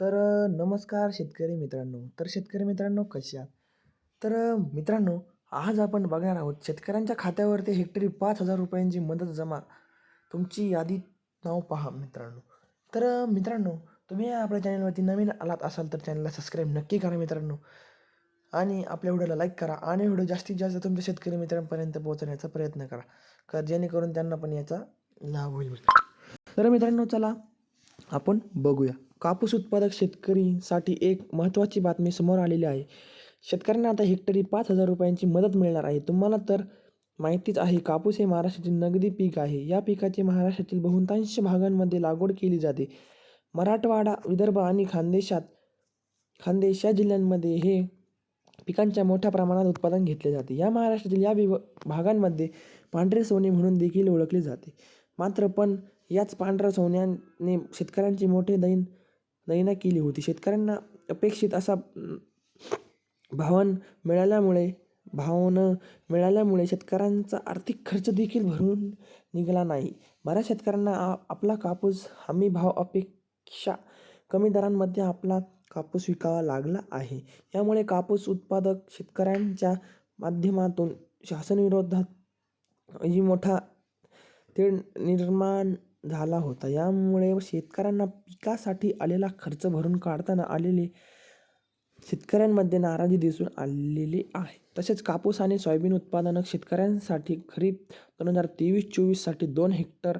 तर अ, नमस्कार शेतकरी मित्रांनो. तर शेतकरी मित्रांनो कसे आहात? तर अ, मित्रांनो आज आपण बघणार आहोत शेतकऱ्यांच्या खात्यावरती हेक्टरी पाच हजार रुपयांची मदत जमा. तुमची यादी नाव पहा मित्रांनो. तर अ, मित्रांनो तुम्ही आपल्या चॅनलवरती नवीन आलात असाल तर चॅनलला सबस्क्राईब नक्की करा मित्रांनो. आणि आपल्या व्हिडिओला लाईक करा आणि व्हिडिओ जास्तीत जास्त तुमच्या शेतकरी मित्रांपर्यंत पोहोचण्याचा प्रयत्न करा का जेणेकरून त्यांना पण याचा लाभ होईल तर मित्रांनो चला आपण बघूया. कापूस उत्पादक शेतकरीसाठी एक महत्त्वाची बातमी समोर आलेली आहे. शेतकऱ्यांना आता हेक्टरी पाच हजार रुपयांची मदत मिळणार आहे. तुम्हाला तर माहितीच आहे कापूस हे महाराष्ट्रातील नगदी पीक आहे. या पिकाची महाराष्ट्रातील बहुतांश भागांमध्ये लागवड केली जाते. मराठवाडा विदर्भ आणि खानदेशात खानदेश या जिल्ह्यांमध्ये हे पिकांच्या मोठ्या प्रमाणात उत्पादन घेतले जाते. या महाराष्ट्रातील या विभ भागांमध्ये पांढरे सोने म्हणून देखील ओळखले जाते. मात्र पण याच पांढऱ्या सोन्याने शेतकऱ्यांचे मोठे दैन नयना केली होती. शेतकऱ्यांना अपेक्षित असा भावन मिळाल्यामुळे भावनं मिळाल्यामुळे शेतकऱ्यांचा आर्थिक खर्च देखील भरून निघाला नाही. बऱ्याच शेतकऱ्यांना आ आपला कापूस हमी भाव अपेक्षा कमी दरांमध्ये आपला कापूस विकावा लागला आहे. यामुळे कापूस उत्पादक शेतकऱ्यांच्या माध्यमातून शासनविरोधात ही मोठा तेढ निर्माण झाला होता. यामुळे शेतकऱ्यांना पिकासाठी आलेला खर्च भरून काढताना आलेले शेतकऱ्यांमध्ये नाराजी दिसून आलेली आहे. तसेच कापूस आणि सोयाबीन उत्पादनक शेतकऱ्यांसाठी खरीप दोन हजार तेवीस चोवीससाठी दोन हेक्टर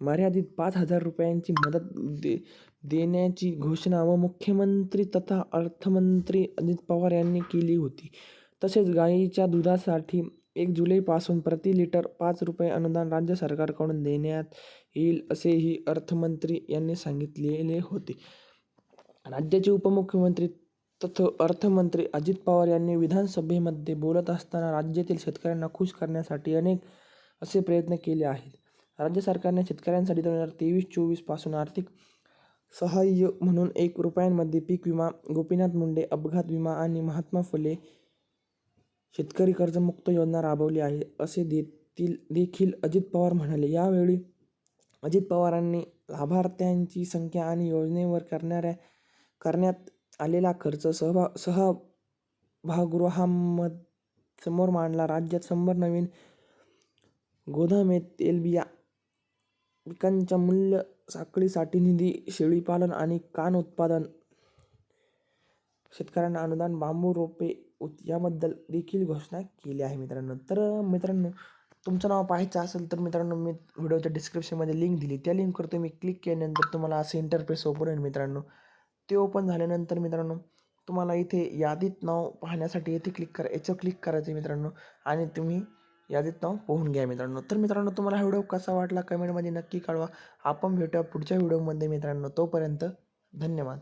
मर्यादित पाच हजार रुपयांची मदत दे देण्याची घोषणा व मुख्यमंत्री तथा अर्थमंत्री अजित पवार यांनी केली होती. तसेच गाईच्या दुधासाठी एक जुलैपासून प्रति लिटर पाच रुपये अनुदान राज्य सरकारकडून देण्यात येईल असेही अर्थमंत्री यांनी सांगितलेले होते. राज्याचे उपमुख्यमंत्री तथा अर्थमंत्री अजित पवार यांनी विधानसभेमध्ये बोलत असताना राज्यातील शेतकऱ्यांना खुश करण्यासाठी अनेक असे प्रयत्न केले आहेत. राज्य सरकारने शेतकऱ्यांसाठी दोन हजार तेवीस चोवीसपासून आर्थिक सहाय्य म्हणून एक रुपयांमध्ये पीक विमा गोपीनाथ मुंडे अपघात विमा आणि महात्मा फुले शेतकरी कर्जमुक्त योजना राबवली आहे असे देतील देखील अजित पवार म्हणाले. यावेळी अजित पवारांनी लाभार्थ्यांची संख्या आणि योजनेवर करणाऱ्या करण्यात आलेला खर्च सहभा सभागृहांमध समोर मांडला. राज्यात शंभर नवीन गोदामे तेलबिया पिकांच्या मूल्य साखळीसाठी निधी शेळीपालन आणि कान उत्पादन शेतकऱ्यांना अनुदान बांबू रोपे उत याबद्दल देखील घोषणा केली आहे मित्रांनो. तर मित्रांनो तुमचं नाव पाहायचं असेल तर मित्रांनो मी व्हिडिओच्या डिस्क्रिप्शनमध्ये लिंक दिली. त्या लिंकवर तुम्ही क्लिक केल्यानंतर तुम्हाला असं इंटरफेस ओपन होईल मित्रांनो. ते ओपन झाल्यानंतर मित्रांनो तुम्हाला इथे यादीत नाव पाहण्यासाठी येथे क्लिक करा याचं क्लिक करायचं आहे मित्रांनो. आणि तुम्ही यादीत नाव पोहून घ्या मित्रांनो. तर मित्रांनो तुम्हाला हा व्हिडिओ कसा वाटला कमेंटमध्ये नक्की कळवा. आपण भेटूया पुढच्या व्हिडिओमध्ये मित्रांनो. तोपर्यंत धन्यवाद.